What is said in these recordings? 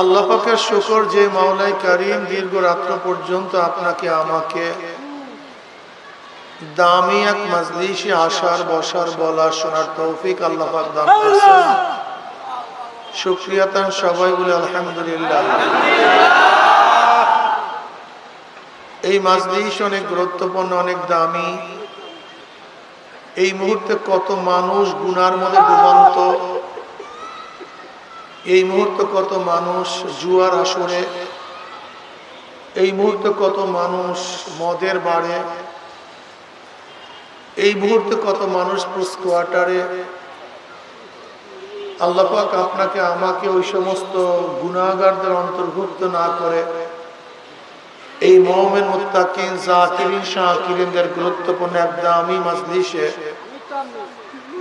আল্লাহ পাকের শুকর যে মাওলাই কারিম দীর্ঘ রাত্র পর্যন্ত আপনাকে আমাকে দামি এক মজলিসে আসার বসার বলার শোনার তৌফিক আল্লাহ পাক দান করেছেন শুক্রিয়া তার সবাই বলে আলহামদুলিল্লাহ। এই মাজলিস অনেক গুরুত্বপূর্ণ অনেক দামি। এই মুহূর্তে কত মানুষ গুনার মধ্যে ডুবন্ত। এই মুহূর্তে কত মানুষ জুয়ার আসরে, এই মুহূর্তে কত মানুষ মদের বাড়ে এই মুহূর্তে কত মানুষ কোয়ার্টারে আল্লাপাক আপনাকে, আমাকে ওই সমস্ত গুণাগারদের অন্তর্ভুক্ত না করে এই মোহামের মুত্তাকিন, জাকিরিন, শাকিরিনদের গুরুত্বপূর্ণ এক দামি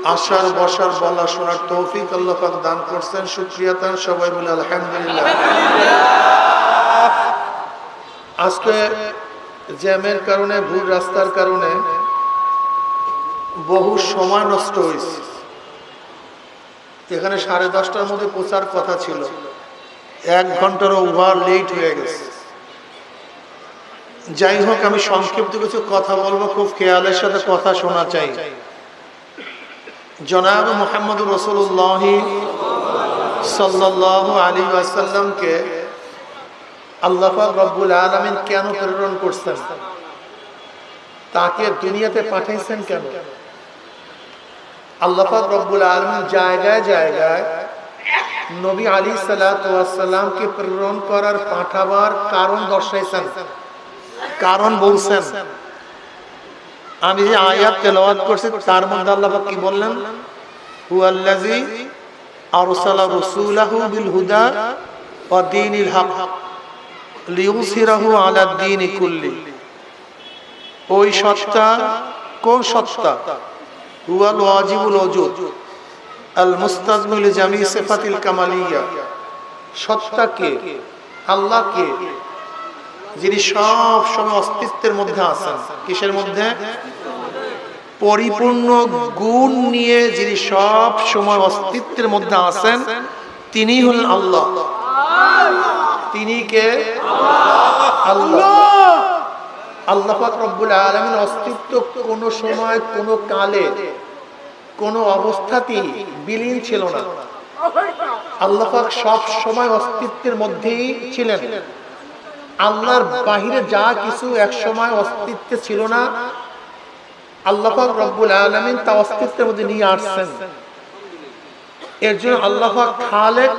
আসার, বসার বলা শোনার তৌফিক আল্লাহ পাক দান করছেন। শুক্রিয়া তান সবাই বলে আলহামদুলিল্লাহ। আজকে জ্যামের কারণে, ভুল রাস্তার কারণে বহু সময় নষ্ট হয়েছে। এখানে সাড়ে দশটার মধ্যে পৌঁছার কথা ছিল। এক ঘন্টারও ওভার লেট হয়ে গেছে। যাই হোক, আমি সংক্ষিপ্ত কিছু কথা বলব, খুব খেয়ালের সাথে কথা শোনা চাই। জনাব মোহাম্মদ রসুল্লাহ সাল্লাহ আলী আসাল্লামকে আল্লাহ রব্বুল আলমিন কেন প্রেরণ করছেন? তাকে দুনিয়াতে পাঠাইছেন কেন? আল্লাহ রব্বুল আলমিন জায়গায় জায়গায় নবী আলী সাল্লামকে প্রেরণ করার পাঠাবার কারণ দর্শাইছেন। কারণ বলছেন আমি যে আয়াত তেলাওয়াত করছি, তার মধ্যে আল্লাহ কি বললেন? হুয়াল্লাজি আরসালা রাসূলাহু বিল হুদা ওয়া দীনিল হক লিইউসিরাহু আলা দীনি কুল্লি। ওই সত্তা কোন সত্তা? হুয়াল ওয়াজিবুল ওজুদ। আল মুস্তাজমিল জামি সিফাতিল কামালিয়া। সত্তা কে? আল্লাহ কে? যিনি সব সময় অস্তিত্বের মধ্যে আছেন। কিসের মধ্যে? পরিপূর্ণ গুণ নিয়ে যিনি সব সময় অস্তিত্বের মধ্যে আছেন, তিনি হলেন আল্লাহ। তিনি কে? আল্লাহ। আল্লাহ রব্বুল অস্তিত্ব কোনো সময়, কোনো কালে, কোনো অবস্থাতেই বিলীন ছিল না। আল্লাহ পাক সব সময় অস্তিত্বের মধ্যেই ছিলেন। আল্লাহর বাহিরে যা কিছু এক সময় অস্তিত্বে ছিল না, আল্লাহ রব্বুল আলমিন তা অস্তিত্বের মধ্যে নিয়ে আসছেন। এর জন্য আল্লাহ খালেক,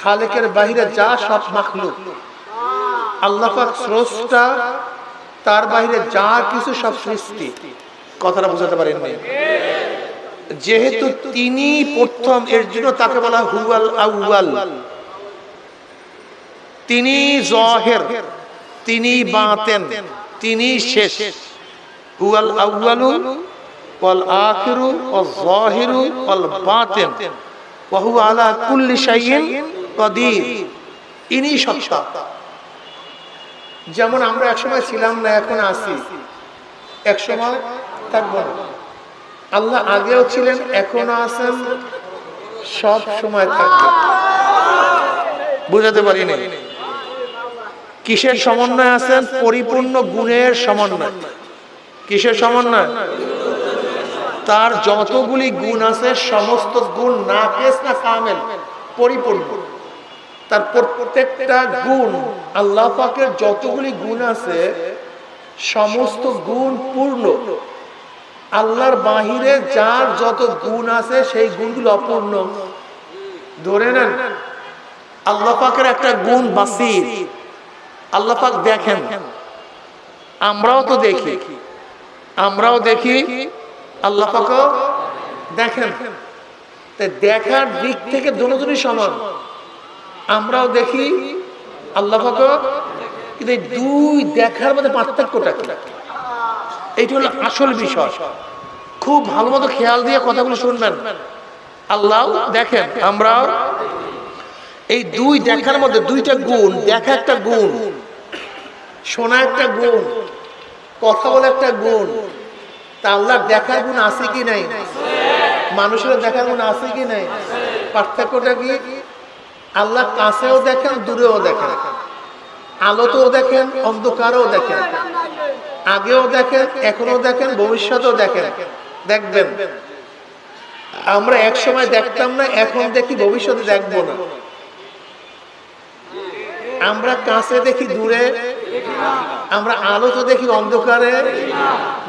খালেকের বাহিরে যা সব মাখলুক। আল্লাহ স্রষ্টা, তার বাহিরে যা কিছু সব সৃষ্টি। কথাটা বোঝাতে পারেন যেহেতু তিনি প্রথম, এর জন্য তাকে বলা হুয়াল আউয়াল। তিনি জহের তিনি বাতেন তিনি শেষ। হুয়াল আউয়ালু ওয়াল আখিরু ওয়াল জাহিরু ওয়াল বাতিন। ওয়া হুয়া আলা কুল্লি শাইইন কাদির। ইনি সত্তা। যেমন আমরা একসময় ছিলাম না এখন আছি। একসময় থাকব না আল্লাহ আগেও ছিলেন এখনও আছেন সব সময় থাকবেন বুঝাতে পারিনি। কিসের সমন্বয় আছেন? পরিপূর্ণ গুণের সমন্বয়। কিসের সমন্বয়? তার যতগুলি গুণ আছে সমস্ত গুণ না কেস না কামেল পরিপূর্ণ। তার প্রত্যেকটা গুণ আল্লাহ পাকের যতগুলি গুণ আছে সমস্ত গুণ পূর্ণ। আল্লাহর বাহিরে যার যত গুণ আছে সেই গুণগুলো অপূর্ণ। ধরে নেন আল্লাহ পাকের একটা গুণ বাসির আল্লাহ পাক দেখেন। আমরাও তো দেখি। আমরাও দেখি, আল্লাহ পাক দেখেন। দেখার দিক থেকে দুজনই সমান। আমরাও দেখি, আল্লাহ পাক কিন্তু এই দুই দেখার মধ্যে পার্থক্যটা এইটা হলো আসল বিষয়। খুব ভালো মতো খেয়াল দিয়ে কথাগুলো শুনবেন। আল্লাহ দেখেন, আমরাও। এই দুই দেখার মধ্যে দুইটা গুণ, দেখা একটা গুণ। শোনা একটা গুণ, কথা বলে একটা গুণ। তা আল্লাহর দেখার গুণ আছে কি নাই? মানুষের দেখার গুণ আছে কি নাই? পার্থক্যটা কি? আল্লাহ কাছেও দেখেন, দূরেও দেখেন। আলোতেও দেখেন, অন্ধকারেও দেখেন। আগেও দেখেন এখনও দেখেন, ভবিষ্যতেও দেখেন। দেখবেন। আমরা এক সময় দেখতাম না, এখন দেখি ভবিষ্যতে দেখব না। আমরা কাছে দেখি, দূরে আমরা আলো তো দেখি অন্ধকারে।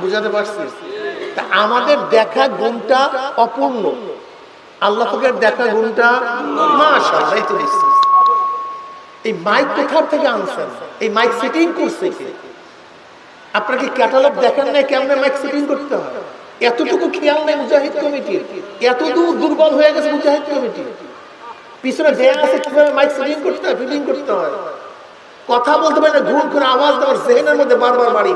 বুঝাতে পারছি? আমাদের দেখা গুণটা অপূর্ণ। আল্লাহ দেখা গুণটা এই মাইক কোথার থেকে আনছেন? এই মাইক সেটিং করছে ক্যাটালগ দেখেন নাই কেমনে মাইক সেটিং করতে হয়? এতটুকু খেয়াল নেই মুজাহিদ কমিটির। এত দূর দুর্বল হয়ে গেছে মুজাহিদ কমিটি। পিছনে দেয়া আছে কীভাবে মাইক সেটিং করতে হয় ফিটিং করতে হয়। কথা বলতে পারে না ঘুর করে আওয়াজ দেওয়ার জেহেনের মধ্যে বারবার বাড়ি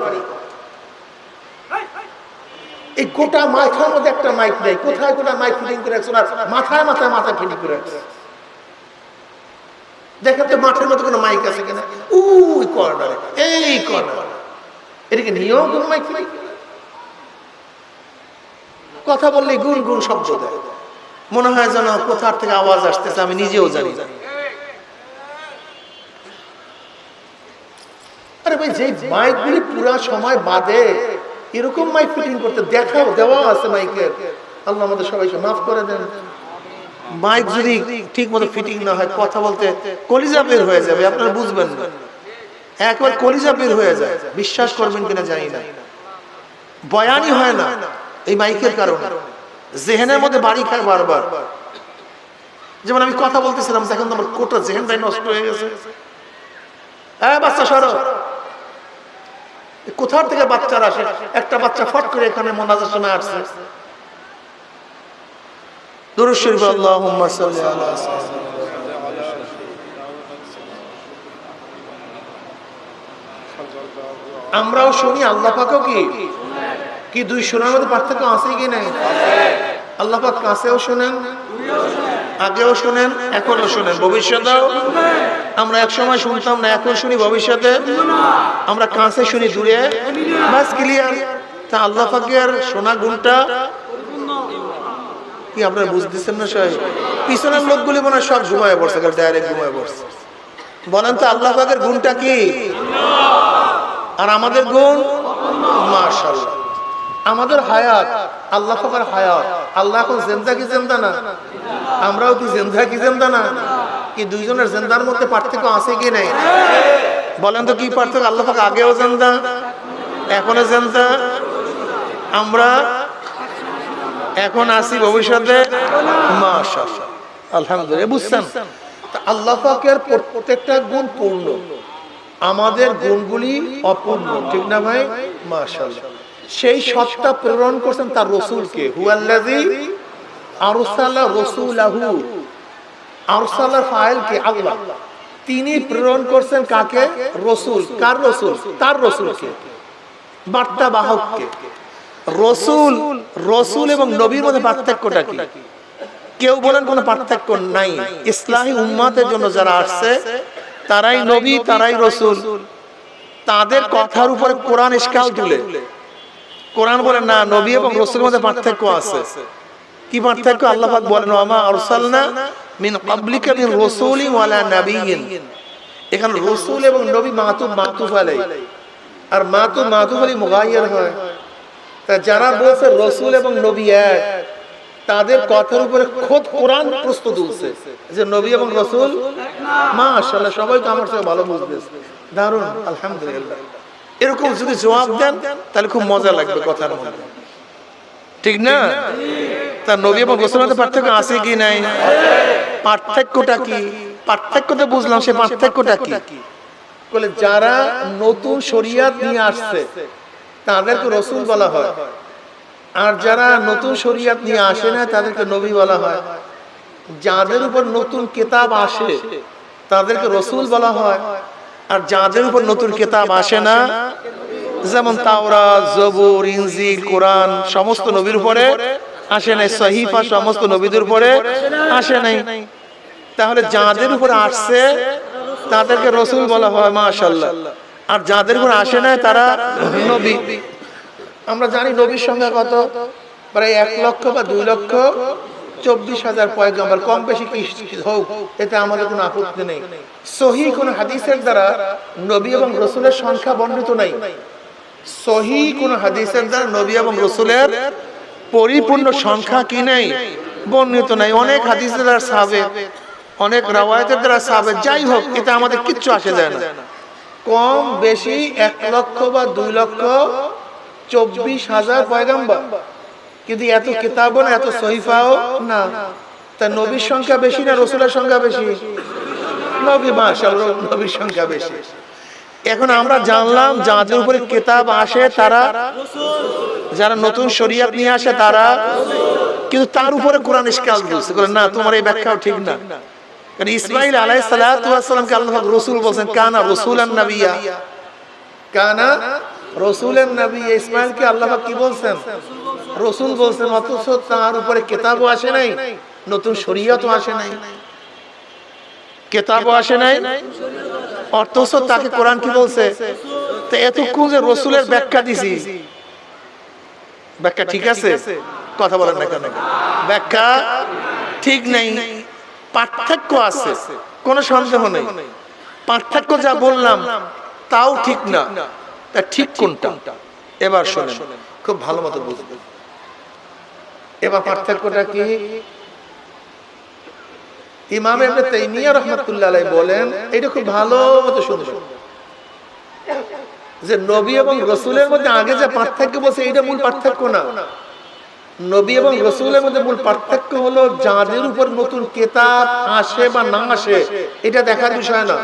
এই গোটা মাথার মধ্যে একটা মাইক নেই, কোথায় কোথায় মাইক ফিটিং করে রাখছে? না মাথায় মাথায় মাথা ফিটিং করে রাখছে। দেখেন তো মাঠের মধ্যে কোনো মাইক আছে কিনা? উই কর্নারে, এই কর্নারে। এদিকে নিয়েও কোনো মাইক ফিটিং কথা বললে গুন গুন শব্দ দেয়। মনে হয় যেন কোথার থেকে আওয়াজ আসতেছে আমি নিজেও জানি না। ভাই যে মাইকগুলি পুরা সময় বাদে। এরকম মাইক ফিটিং করতে দেখাও, দেওয়া আছে মাইকের আল্লাহ আমাদের সবাইকে মাফ করে দেন। মাইক যদি ঠিক মতো ফিটিং না হয়, কথা বলতে কলিজা বের হয়ে যাবে, আপনারা বুঝবেন না। একবার কলিজা বের হয়ে যায়, বিশ্বাস করবেন কিনা জানি না। বয়ানই হয় না এই মাইকের কারণে। জেহেনের মধ্যে বাড়ি খায় বারবার। যেমন আমি কথা বলতেছিলাম এখন আমার কোটা জেহেনটাই নষ্ট হয়ে গেছে। হ্যাঁ বাচ্চা সরো। কোথার থেকে বাচ্চারা আসে? একটা বাচ্চা ফট করে এখানে মোনাজার সময় আসছে। আমরাও শুনি, আল্লাহ কি? কি দুই শোনার মধ্যে পার্থক্য আছে কি নাই? আল্লাহ কাছেও শোনেন, আগেও শোনেন এখনও শোনেন। ভবিষ্যতেও? আমরা এক সময় শুনতাম না, এখন শুনি ভবিষ্যতে। আমরা কাছে শুনি দূরে। বাস ক্লিয়ার। তা আল্লাহ পাকের শোনা গুণটা কি আপনারা বুঝতেছেন না সবাই পিছনের লোকগুলি মনে হয় সব ঘুমায় পড়ছে ডাইরেক্ট ঘুমায় পড়ছে। বলেন তো, আল্লাহ পাকের গুণটা কি? আর আমাদের গুণ? মাশাআল্লাহ। আমাদের হায়াত, আল্লাহ পাকের হায়াত। আল্লাহ এখন জেন্দা কি জেন্দা না? আমরাও কি জেন্দা কি জেন্দা না? কি দুইজনের জেন্দার মধ্যে পার্থক্য আছে কি নেই? বলেন তো কি পার্থক্য? আল্লাহ পাক আগেও জেন্দা এখনও জেন্দা। আমরা এখন আসি ভবিষ্যতে। আলহামদুলিল্লাহ, বুঝছেন? আল্লাহ পাকের প্রত্যেকটা গুণ পূর্ণ। আমাদের গুণগুলি অপূর্ণ, ঠিক না ভাই? মাশাআল্লাহ। সেই সত্তা প্রেরণ করছেন তার রসুলকে। রাসূলাহু। আরসালা ফাইলকে আল্লাহ। তিনি প্রেরণ করছেন কাকে? রসুল। কার রসুল? তার রসুলকে বার্তা বাহককে রসুল। রসুল এবং নবীর মধ্যে পার্থক্যটা কি? কেউ বলেন কোনো পার্থক্য নাই। ইসলামী উম্মাতের জন্য যারা আসছে তারাই নবী তারাই রসুল। তাদের কথার উপরে কোরআন ইস্কাল তুলে। কোরআন বলে না নবী এবং রসুলের মধ্যে পার্থক্য আছে। কি পার্থক্য আল্লাহ বলেন আমা মিন মিন ওয়ালা নাবিয়্যিন। এখানে রসুল এবং নবী মাতুব মাতুফ আর মাতুব মাতুফ আলাই মুগায়্যার হয়। তা যারা বলছে রসুল এবং নবী এক, তাদের কথার উপরে খোদ কোরআন প্রশ্ন তুলছে যে নবী এবং রসুল মাশাআল্লাহ, সবাই তো আমার সাথে ভালো বুঝতেছে দারুণ আলহামদুলিল্লাহ। এরকম যদি জবাব দেন, তাহলে খুব মজা লাগবে কথার মধ্যে। ঠিক না? তা নবী এবং রসুলের মধ্যে পার্থক্য আছে কি নাই? পার্থক্যটা কি? পার্থক্য তো বুঝলাম সে পার্থক্যটা কি? বলে যারা নতুন শরিয়াত নিয়ে আসছে তাদেরকে রসুল বলা হয়। আর যারা নতুন শরিয়াত নিয়ে আসে না তাদেরকে নবী বলা হয়। যাদের উপর নতুন কেতাব আসে তাদেরকে রসুল বলা হয়। আর যাদের উপর নতুন কেতাব আসে না যেমন তাওরা জবুর ইনজিল কোরআন সমস্ত নবীর উপরে আসে নাই সহিফা সমস্ত নবীদের উপরে আসে নাই। তাহলে যাদের উপরে আসছে তাদেরকে রসুল বলা হয় মাশাল্লাহ আর যাদের উপর আসে না তারা নবী। আমরা জানি নবীর সংখ্যা কত? প্রায় এক লক্ষ বা দুই লক্ষ চব্বিশ হাজার পয়গম্বর। কম বেশি কি হোক এতে আমাদের কোনো আপত্তি নেই। সহি কোন হাদিসের দ্বারা নবী এবং রসুলের সংখ্যা বর্ণিত নাই। সহি কোন হাদিসের দ্বারা নবী এবং রসুলের পরিপূর্ণ সংখ্যা কি নেই? বর্ণিত নাই। অনেক হাদিসের দ্বারা সাবে অনেক রাওয়ায়তের দ্বারা সাবে যাই হোক, এতে আমাদের কিচ্ছু আসে যায় না। কম, বেশি এক লক্ষ বা দুই লক্ষ চব্বিশ হাজার পয়গাম্বর। কিন্তু এত কিতাবও না, এত সহিফাও না। তা নবীর সংখ্যা বেশি না রসুলের সংখ্যা বেশি? নবী মাশাল নবীর সংখ্যা বেশি। এখন আমরা জানলাম যাদের উপরে কিতাব আসে তারা যারা নতুন শরিয়াত নিয়ে আসে তারা কিন্তু তার উপরে কোরআন ইসকাল দিচ্ছে বলে, না তোমার এই ব্যাখ্যাও ঠিক না। কারণ ইসমাইল সালামকে আল্লাহ রাসূল কানা রাসূলান নাবিয়্যা কানা রসুলের নবী ইসমাইলকে আল্লাহ কি বলছেন? রসুল বলছেন অথচ তার উপরে কেতাবও আসে নাই নতুন শরীয়তও আসে নাই। কেতাবও আসে নাই। অথচ তাকে কোরআন কি বলছে? তো এতক্ষণ যে রসুলের ব্যাখ্যা দিছি? ব্যাখ্যা ঠিক আছে? কথা বলেন না কেন ব্যাখ্যা ঠিক নেই। পার্থক্য আছে। কোনো সন্দেহ নেই। পার্থক্য যা বললাম তাও ঠিক না। তা ঠিক কোনটা? এবার শোনেন। খুব ভালো মতো বুঝবেন এবার পার্থক্যটা কি? ইমাম ইবনে তাইমিয়া রাহমাতুল্লাহ বলেন এটা খুব ভালো মতো শুনবেন। যে নবী এবং রসুলের মধ্যে আগে যে পার্থক্য বলছে এটা মূল পার্থক্য না। নবী এবং রসুলের মধ্যে মূল পার্থক্য হলো যাদের উপর নতুন কেতাব আসে বা না আসে এটা দেখার বিষয় না।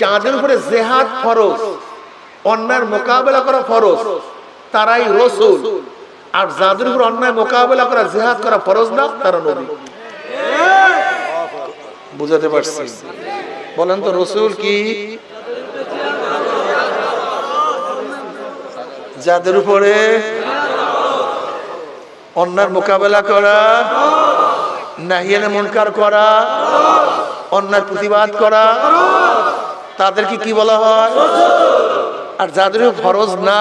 যাদের উপরে জেহাদ ফরজ অন্যায়ের মোকাবেলা করা ফরজ তারাই রসুল। আর যাদের উপর অন্যায় মোকাবেলা করা জেহাদ করা ফরজ না তারা নবী। বুঝাতে পারছি। বলেন তো, রসুল কি? যাদের উপরে অন্যার মোকাবেলা করা, নাহিয়ানে মনকার করা, অন্যার প্রতিবাদ করা, তাদেরকে কি বলা হয়? আর যাদের ফরজ না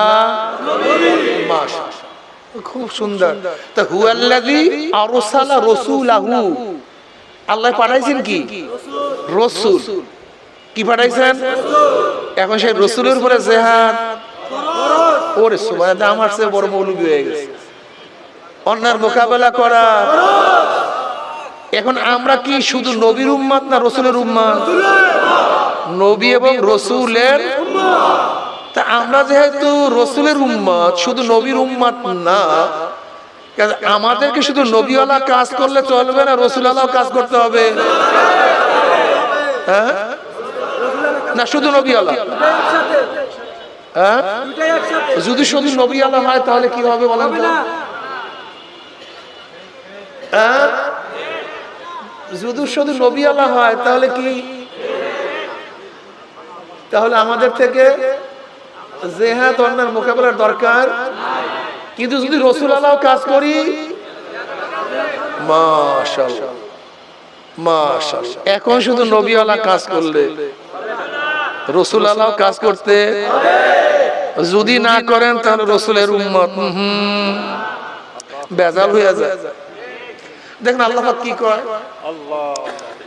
খুব সুন্দর। তা হুয়াল্লাযী আরসালা রাসূলাহু আল্লাহ পাঠাইছেন কি? রসুল। কি পাঠাইছেন? এখন সেই রসুলের উপরে জেহাদ। ওরে সুবাহ আমার চেয়ে বড় মৌলবী হয়ে গেছে। অন্যার মোকাবেলা করা। এখন আমরা কি শুধু নবীর উম্মাত না রসুলের উম্মাত? নবী এবং রসুলের তা আমরা যেহেতু রসুলের উম্মাত শুধু নবীর উম্মাত না আমাদেরকে শুধু নবীওয়ালা কাজ করলে চলবে না, রসুলালাও কাজ করতে হবে? হ্যাঁ? না, শুধু নবীওয়ালা। হ্যাঁ? যদি শুধু নবীওয়ালা হয়, তাহলে কি হবে বলেন তো? হ্যাঁ? যদি শুধু নবীওয়ালা হয়, তাহলে কি? তাহলে আমাদের থেকে জেহাদ অন্যার মোকাবেলার দরকার? কিন্তু যদি রসুল আল্লাহ কাজ করি এখন শুধু নবীওয়ালা কাজ করলে, রসুল আল্লাহ কাজ করতে যদি না করেন, তাহলে রসুলের উম্মত বেজাল হয়ে যায়। দেখেন আল্লাহ কি কয়?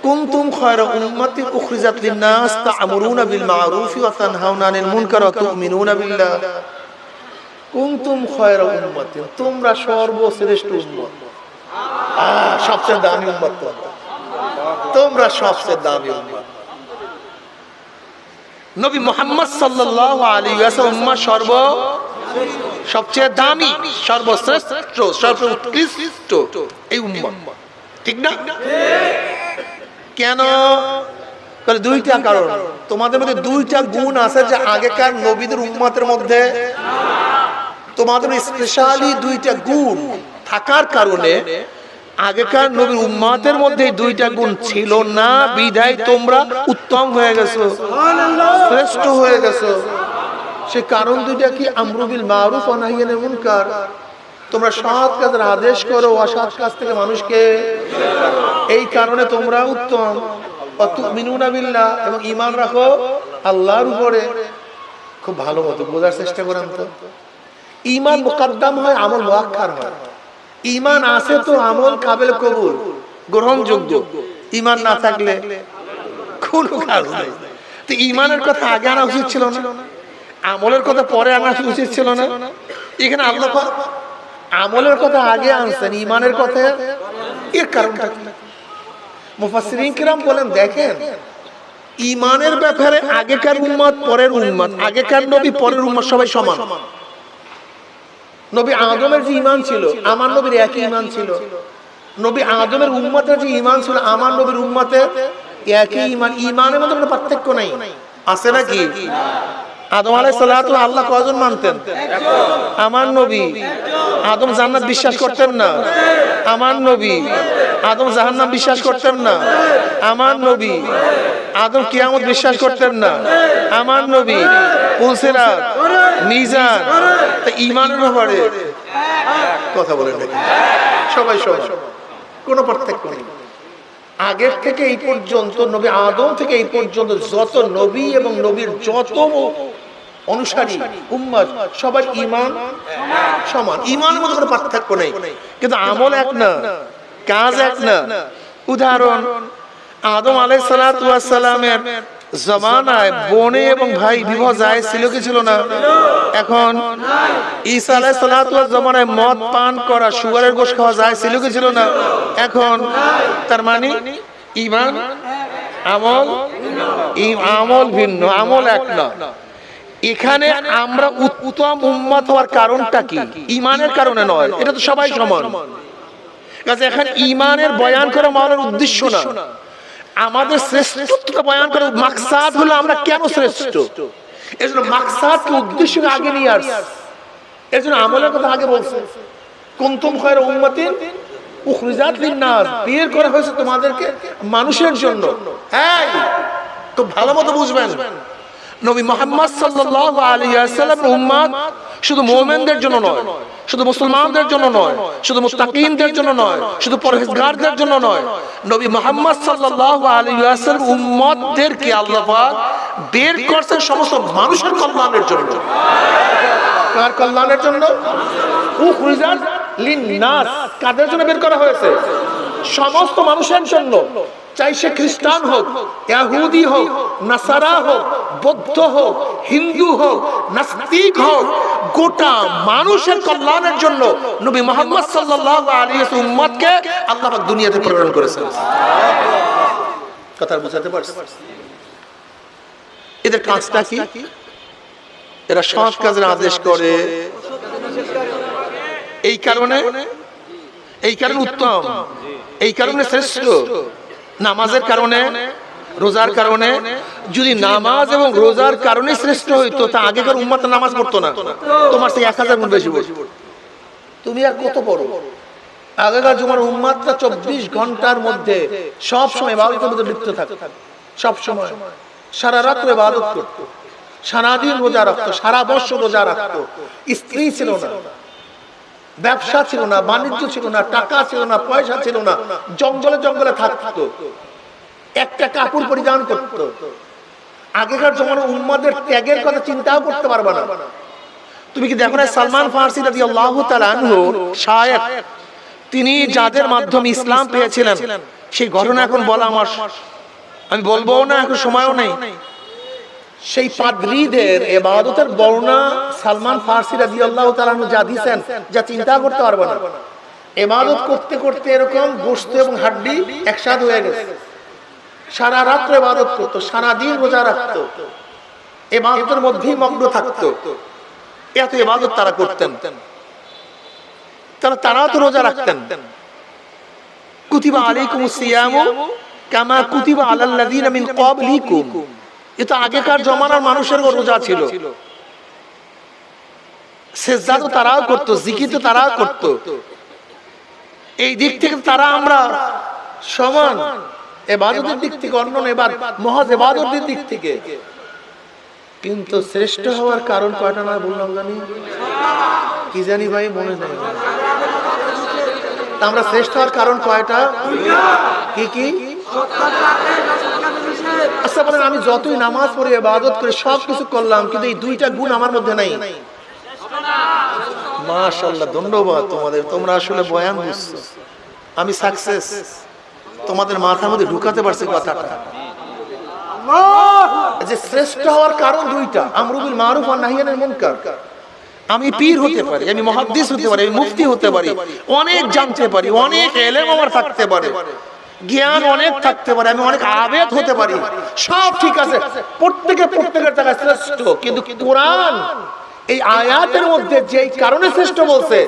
কুনতুম খায়রা উম্মাতিন উখরিজাত লিন-নাস তা'মুরুনা বিল মা'রুফি ওয়া তানহাউনা আনিল মুনকার ওয়া তু'মিনুনা বিল্লাহ। কুনতুম খায়রা উম্মাতিন, তোমরা সর্বশ্রেষ্ঠ উম্মত। সবচেয়ে দামি উম্মত তোমরা সবচেয়ে দামি উম্মত। নবী মুহাম্মদ আলাইহি ওয়াসাল্লাম উম্মাহ সর্ব, সবচেয়ে দামি, সর্বশ্রেষ্ঠ, সর্বোৎকৃষ্ট এই উম্মত। ঠিক না? কেন? দুইটা কারণ। তোমাদের মধ্যে দুইটা গুণ আছে যে আগেকার নবীদের উম্মতের মধ্যে তোমাদের স্পেশালি দুইটা গুণ থাকার কারণে আগেকার নবীর উম্মাতের মধ্যে দুইটা গুণ ছিল না। বিধায় তোমরা উত্তম হয়ে গেছো, শ্রেষ্ঠ হয়ে গেছো। সে কারণ দুইটা কি? আমরুবিল মারুফ অনাহিয়ানের মুনকার। তোমরা সৎ কাজের আদেশ করো, অসৎ কাজ থেকে মানুষকে। এই কারণে তোমরা উত্তম। বিল্লাহ, এবং ইমান রাখো আল্লাহর উপরে। খুব ভালো মতো বোঝার চেষ্টা করেন তো ইমান মোকাদ্দাম হয়, আমল মোয়াক্কার হয়। ইমান আছে তো আমল কাবেল কবুল, গ্রহণযোগ্য। ইমান না থাকলে কোনো কাজ নেই। তো ইমানের কথা আগে আনা উচিত ছিল না, আমলের কথা পরে আনা উচিত ছিল না। এখানে আল্লাহ আমলের কথা আগে আনছেন, ইমানের কথা এর কারণটা কি? কিরাম বলেন, দেখেন, ইমানের ব্যাপারে আগেকার উম্মত পরের উম্মত আগেকার নবী পরের উম্মত সবাই সমান। নবী আদমের যে ইমান ছিল আমার নবীর একই ইমান ছিল। নবী আদমের উম্মতের যে ইমান ছিল আমার নবীর উম্মতের একই ইমান ইমানের মধ্যে কোনো পার্থক্য নাই। আছে নাকি? আদম আলাই সাল্লাহ আল্লাহ কজন মানতেন? আমার নবী। আদম জান্নাত বিশ্বাস করতেন না। আমার নবী। আদম জাহান্নাম বিশ্বাস করতেন না। আমার নবী। আদম কিয়ামত বিশ্বাস করতেন না। আমার নবী। পুলসেরা মিজান ব্যাপারে কথা বলেন সবাই সবাই। কোনো পার্থক্য নেই। আগের থেকে এই পর্যন্ত, নবী আদম থেকে এই পর্যন্ত যত নবী এবং নবীর যত অনুসারী উম্মাদ সবার ইমান সমান। ইমানের মধ্যে কোনো পার্থক্য নেই। কিন্তু আমল এক না, কাজ এক না। উদাহরণ, আদম আলাই সালামের জমানায় বোনে এবং ভাই বিবাহ যায় ছিল কি ছিল না। এখন ঈসা আলাই সালাতুয়ার জমানায় মদ পান করা, সুগারের গোশ খাওয়া যায় ছিল কি ছিল না। এখন তার মানে ইমান আমল আমল ভিন্ন, আমল এক না। এখানে আমরা উত্তম উম্মত হওয়ার কারণটা কি? ইমানের কারণে নয়, এটা তো সবাই সমান। কাজে এখন ইমানের বয়ান করা মাওলার উদ্দেশ্য না। আমাদের শ্রেষ্ঠত্ব বয়ান করে মাকসাদ হলো আমরা কেন শ্রেষ্ঠ? এই জন্য মাকসাদকে উদ্দেশ্য আগে নিয়ে আস এর জন্য আমলের কথা আগে বলছে। কুনতুম খয়ের উম্মাতিন উখরিজাত লিন-নাস। বের করা হয়েছে তোমাদেরকে মানুষের জন্য। হ্যাঁ তো ভালো মতো বুঝবেন। নবী মোহাম্মদ সাল্লাল্লাহু আলাইহি ওয়াসাল্লামের উম্মত শুধু মুমিনদের জন্য নয়, শুধু মুসলমানদের জন্য নয়, শুধু মুত্তাকিনদের জন্য নয়, শুধু পরহেজগারদের জন্য নয়, নবী মোহাম্মদ ওয়াসাল্লাম উম্মতদেরকে আল্লাহ পাক বের করছেন সমস্ত মানুষের কল্যাণের জন্য। কার কল্যাণের জন্য? কাদের জন্য বের করা হয়েছে? সমস্ত মানুষের জন্য। চাই সে খ্রিস্টান হোক, ইয়াহুদি হোক, নাসারা হোক, বৌদ্ধ হোক, হিন্দু হোক, নাস্তিক হোক, গোটা মানুষের কল্যাণের জন্য নবী মোহাম্মদ সাল্লাল্লাহু আলাইহি উম্মতকে আল্লাহ পাক দুনিয়াতে প্রেরণ করেছেন। কথা বুঝাতে পারছি এদের কাজটা কি? এরা সৎ কাজের আদেশ করে। এই কারণে এই কারণে উত্তম। এই কারণে শ্রেষ্ঠ। নামাজের কারণে রোজার কারণে যদি নামাজ এবং রোজার কারণে শ্রেষ্ঠ হইতো তা আগেকার উম্মাতে নামাজ পড়তো না। তোমার থেকে এক হাজার গুণ বেশি পড়তো। তুমি আর কত বড় আগেকার জমার উম্মাতটা চব্বিশ ঘণ্টার মধ্যে সব সময় ইবাদতের মধ্যে লিপ্ত থাকতো। সব সময়। সারা রাত্রে ইবাদত করতো। সারাদিন রোজা রাখতো সারা বছর রোজা রাখতো। স্ত্রী ছিল না। ব্যবসা ছিল না, বাণিজ্য ছিল না, টাকা ছিল না, পয়সা ছিল না, জঙ্গলে জঙ্গলে থাকতো। একটা কাপড় পরিধান করতো। আগেকার জমানো উম্মাদের ত্যাগের কথা চিন্তাও করতে পারবে না। তুমি কি দেখো না সালমান ফার্সি রাদিয়াল্লাহু তাআলা আনহু, শায়েখ, তিনি যাদের মাধ্যমে ইসলাম পেয়েছিলেন, সেই ঘটনা এখন বলা আমার আমি বলব না, এখন সময়ও নেই। সেই পাদ্রীদের এবাদতের বর্ণনা সালমান ফার্সি রাদিয়াল্লাহু তাআলা আনহু যা দিয়েছেন যা চিন্তা করতে পারবে না। এবাদত করতে করতে এরকম গোশত এবং হাড্ডি একসাথে হয়ে গেছে। সারা রাত্রে এবাদত করতো, সারা দিন রোজা রাখতো। এবাদতের মধ্যেই মগ্ন থাকতো। এত এবাদত তারা করতেন। তারা তারাও তো রোজা রাখতেন। কুতিবা আলাইকুম সিয়ামু কামা কুতিবা আলাল লাযিনা মিন ক্বাবলিকুম। এটা আগেকার জমানার মানুষের রোজা ছিল। সেজদা তো তারাও করতো জিকির তো তারাও করতো। এই দিক থেকে তারা আমরা সমান। এবাদতের দিক থেকে অন্য এবার মহাজ এবাদতের দিক থেকে। কিন্তু শ্রেষ্ঠ হওয়ার কারণ কয়টা না বললাম জানি? কি জানি ভাই মনে নেই। তা আমরা শ্রেষ্ঠ হওয়ার কারণ কয়টা? কি কি? আমি যতই নামাজ পড়ে, ইবাদত করে সব কিছু করলাম, কিন্তু এই দুইটা গুণ আমার মধ্যে নাই। ধন্যবাদ তোমাদের। তোমরা আসলে বয়ান বুঝছ। আমি সাকসেস তোমাদের মাথার মধ্যে ঢুকাতে কথাটা। যে শ্রেষ্ঠ হওয়ার কারণ দুইটা আমরুবিল মারুফ আর নাহিয়ানের আমি পীর হতে পারি, আমি মহাদ্দিস হতে পারি, আমি মুফতি হতে পারি, অনেক জানতে পারি, অনেক এলেম আমার থাকতে পারে। জ্ঞান অনেক থাকতে পারে আমি অনেক আবেদ হতে পারি। সব ঠিক আছে। প্রত্যেকে প্রত্যেকের জায়গায় শ্রেষ্ঠ। কিন্তু কোরআন এই আয়াতের মধ্যে যেই কারণে শ্রেষ্ঠ বলছে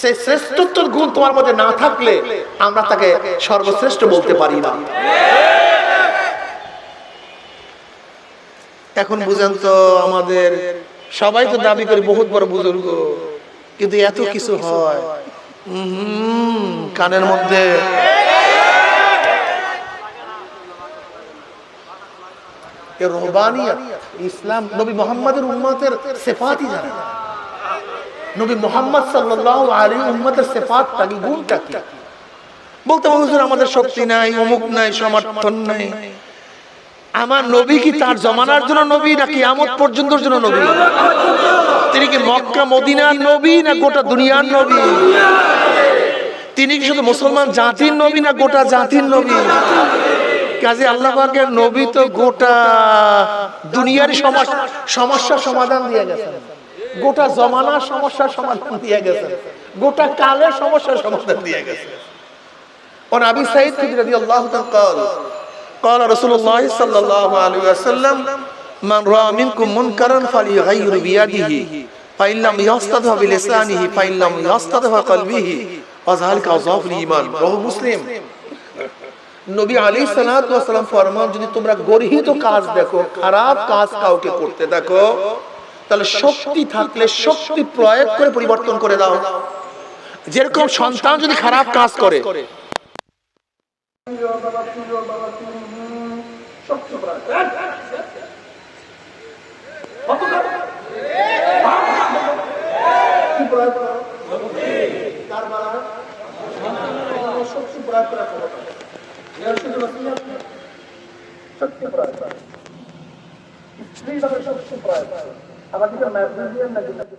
সেই শ্রেষ্ঠত্বের গুণ তোমার মধ্যে না থাকলে আমরা তাকে সর্বশ্রেষ্ঠ বলতে পারি না। এখন বুঝেন তো আমাদের সবাই তো দাবি করি বহুত বড় বুজুর্গ। কিন্তু এত কিছু হয়। কানের মধ্যে ইসলাম নবী মোহাম্মদের উম্মতের সেফাতই জানে। নবী মোহাম্মদ উম্মতের গুণটা কি? বলতে হুজুর, আমাদের শক্তি নাই, অমুক নাই সমর্থন নাই। আমার নবী কি তার জমানার জন্য নবী না কিয়ামত পর্যন্তর জন্য নবী? তিনি কি মক্কা, মদিনার নবী, না গোটা দুনিয়ার নবী? তিনি কি শুধু মুসলমান জাতির নবী, না গোটা জাতির নবী? কাজে আল্লাহ পাকের নবী তো গোটা দুনিয়ার সমস্যা সমস্যার সমাধান দিয়ে গেছেন গোটা জমানার সমস্যার সমাধান দিয়ে গেছেন গোটা কালের সমস্যার সমাধান দিয়ে গেছেন وعن ابي سعيد الخدري رضي الله عنه قال قال رسول الله صلى الله عليه وسلم من راى منكم منكرا فليغير بيده فان لم يستطع بلسانه فان لم يستطع بقلبه وذلك اضعف الايمان رواه مسلم নবী আলী সালাম ফরমান, যদি তোমরা গর্হিত কাজ দেখো, খারাপ কাজ কাউকে করতে দেখো, তাহলে শক্তি থাকলে শক্তি প্রয়োগ করে পরিবর্তন করে দাও। যেরকম সন্তান যদি খারাপ কাজ করে। शक्तिप्राय श्रीनगर शक्तिप्राय अगर मैप में